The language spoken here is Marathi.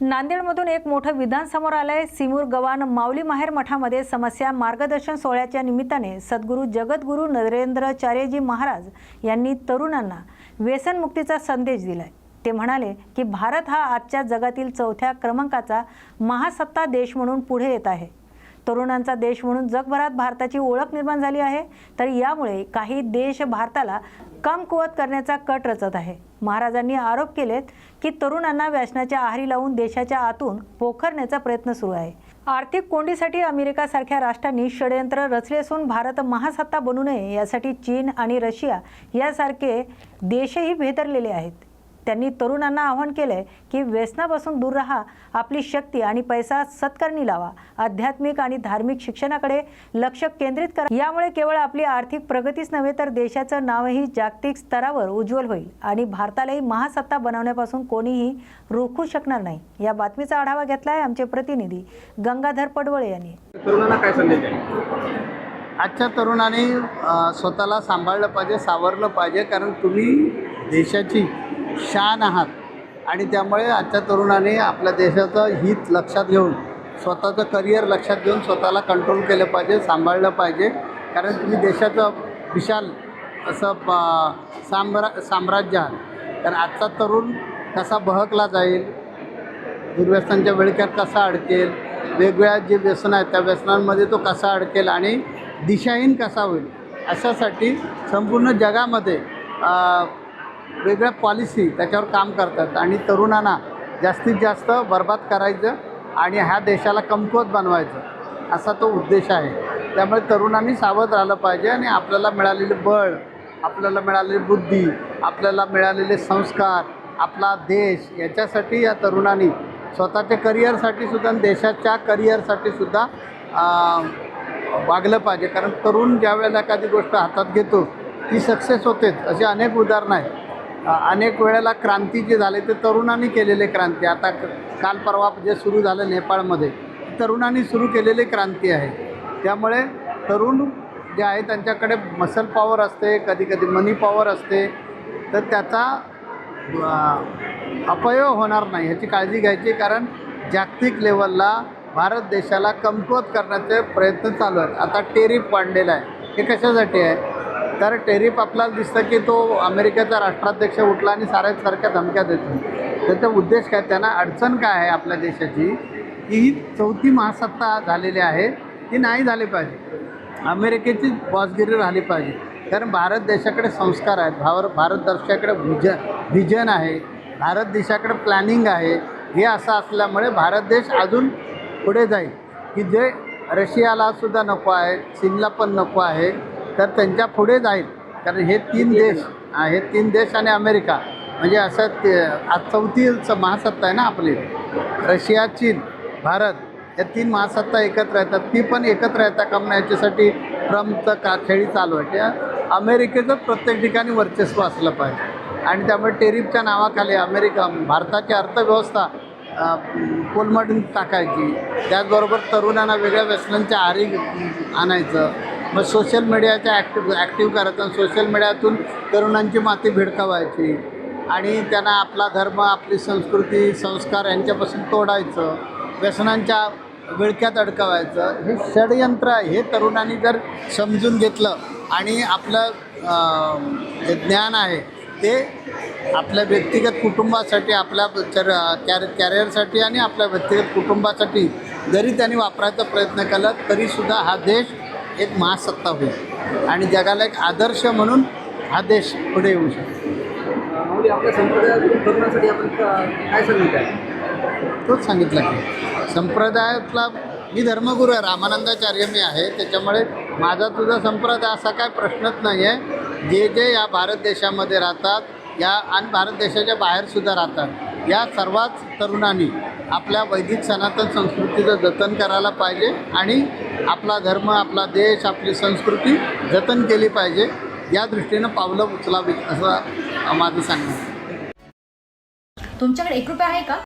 नांदेडमधून एक मोठं विधान समोर आलंय. सिमूर गवान माऊली माहेर मठामध्ये समस्या मार्गदर्शन सोहळ्याच्या निमित्ताने सद्गुरू जगद्गुरू नरेंद्रचार्यजी महाराज यांनी तरुणांना व्यसनमुक्तीचा संदेश दिलाय. ते म्हणाले की भारत हा आजच्या जगातील चौथ्या क्रमांकाचा महासत्ता देश म्हणून पुढे येत आहे. तरुणांचा देश म्हणून जगभरात भारताची ओळख निर्माण झाली आहे. तर यामुळे काही देश भारताला कमकुवत करण्याचा कट रचत आहे. महाराजांनी आरोप केलेत की तरुणांना व्यसनाच्या आहारी लावून देशाच्या आतून पोखरण्याचा प्रयत्न सुरू आहे. आर्थिक कोंडीसाठी अमेरिकासारख्या राष्ट्रांनी षडयंत्र रचले असून भारत महासत्ता बनू नये यासाठी चीन आणि रशिया यासारखे देशही भेदरलेले आहेत. त्यांनी तरुणांना आवाहन केलंय की व्यसनापासून दूर राहा आपली शक्ती आणि पैसा सत्कारणी लावा. आध्यात्मिक आणि धार्मिक शिक्षणाकडे लक्ष केंद्रित करा. यामुळे केवळ आपली आर्थिक प्रगतीच नव्हे तर देशाचं नावही जागतिक स्तरावर उज्ज्वल होईल आणि भारतालाही महासत्ता बनवण्यापासून कोणीही रोखू शकणार नाही. या बातमीचा आढावा घेतलाय आमचे प्रतिनिधी गंगाधर पडवळे यांनी. तरुणांना काय संदेश आहे आजच्या तरुणांनी स्वतःला सांभाळलं पाहिजे सावरलं पाहिजे कारण तुम्ही देशाची शान आहात. आणि त्यामुळे आजच्या तरुणाने आपल्या देशाचं हित लक्षात घेऊन स्वतःचं करिअर लक्षात घेऊन स्वतःला कंट्रोल केलं पाहिजे सांभाळलं पाहिजे. कारण तुम्ही देशाचं विशाल असं प- साम्रा साम्राज्य आहात. तर आजचा तरुण कसा बहकला जाईल? दुर्व्यसनांच्या वेळख्यात कसा अडकेल? वेगवेगळ्या जे व्यसनं आहेत त्या व्यसनांमध्ये तो कसा अडकेल आणि दिशाहीन कसा होईल? अशासाठी संपूर्ण जगामध्ये वेगळ्या पॉलिसी त्याच्यावर काम करतात. आणि तरुणांना जास्तीत जास्त बर्बाद करायचं आणि ह्या देशाला कमकुवत बनवायचं. असा तो उद्देश आहे. त्यामुळे तरुणांनी सावध राहिलं पाहिजे आणि आपल्याला मिळालेले बळ आपल्याला मिळालेली बुद्धी आपल्याला मिळालेले संस्कार आपला देश याच्यासाठी या तरुणांनी स्वतःच्या करिअरसाठी सुद्धा आणि देशाच्या करिअरसाठी सुद्धा वागलं पाहिजे. कारण तरुण ज्या वेळेला एखादी गोष्ट हातात घेतो ती सक्सेस होतेच. अशी अनेक उदाहरणं आहेत. अनेक वेळेला क्रांती जे झाले ते तरुणांनी केलेले क्रांती. आता क- काल परवा जे सुरू झालं नेपाळमध्ये तरुणांनी सुरू केलेली क्रांती आहे. त्यामुळे तरुण जे आहे त्यांच्याकडे मसल पॉवर असते कधी कधी मनी पॉवर असते. तर त्याचा अपयोग होणार नाही ह्याची काळजी घ्यायची. कारण जागतिक लेवलला भारत देशाला कमकुवत करण्याचे प्रयत्न चालू आहेत. आता टेरिफ वाढलेला आहे. हे कशासाठी आहे? तर टेरिफ आपल्याला दिसतं की तो अमेरिकेचा राष्ट्राध्यक्ष उठला आणि साऱ्या सारख्या धमक्या देतो. त्याचा उद्देश काय? त्यांना अडचण काय आहे आपल्या देशाची? की ही चौथी महासत्ता झालेली आहे ती नाही झाली पाहिजे. अमेरिकेची बॉसगिरी राहिली पाहिजे. कारण भारत देशाकडे संस्कार आहेत. भावर भारत देशाकडे व्हिजन व्हिजन आहे. भारत देशाकडे प्लॅनिंग आहे. हे असं असल्यामुळे भारत देश अजून पुढे जाईल. की जे रशियाला सुद्धा नको आहे चीनला पण नको आहे तर त्यांच्या पुढे जाईल. कारण हे तीन देश हे तीन देश आणि अमेरिका म्हणजे असं ते आज चौथी महासत्ता आहे ना आपली. रशिया चीन भारत या तीन महासत्ता एकत्र येतात. ती पण एकत्र येता कामं याच्यासाठी ट्रम्पचं का खेळी चालू आहे. त्या अमेरिकेचं प्रत्येक ठिकाणी वर्चस्व असलं पाहिजे. आणि त्यामुळे टेरिफच्या नावाखाली अमेरिका भारताची अर्थव्यवस्था कोलमडून टाकायची. त्याचबरोबर तरुणांना वेगळ्या व्यसनांच्या आरी आणायचं. मग सोशल मीडियाच्या ॲक्टिव ॲक्टिव्ह करायचं सोशल मीडियातून तरुणांची माती भिडकावायची. आणि त्यांना आपला धर्म आपली संस्कृती संस्कार यांच्यापासून तोडायचं. व्यसनांच्या विळक्यात अडकवायचं. हे षडयंत्र आहे. हे तरुणांनी जर समजून घेतलं आणि आपलं जे ज्ञान आहे ते आपल्या व्यक्तिगत कुटुंबासाठी आपल्या चर कॅर कॅरियरसाठी आणि आपल्या व्यक्तिगत कुटुंबासाठी जरी त्यांनी वापरायचा प्रयत्न केला तरीसुद्धा हा देश एक महासत्ता होईल. आणि जगाला एक आदर्श म्हणून हा देश पुढे येऊ शकतो. आपल्या संप्रदायातून आपण काय आहे तोच सांगितलं की संप्रदायातला मी धर्मगुरू आहे रामानंदाचार्य मी आहे त्याच्यामुळे माझा तुझा संप्रदाय असा काय प्रश्नच नाही आहे जे जे या भारत देशामध्ये राहतात या आणि भारत देशाच्या बाहेरसुद्धा राहतात या सर्वच तरुणांनी आपल्या वैदिक सनातन संस्कृतीचं जतन करायला पाहिजे आणि आपला धर्म आपला देश आपली संस्कृती जतन केली पाहिजे. या दृष्टीनं पावलं उचलावीत असं माझं सांगणं तुमच्याकडे एक रुपया आहे का?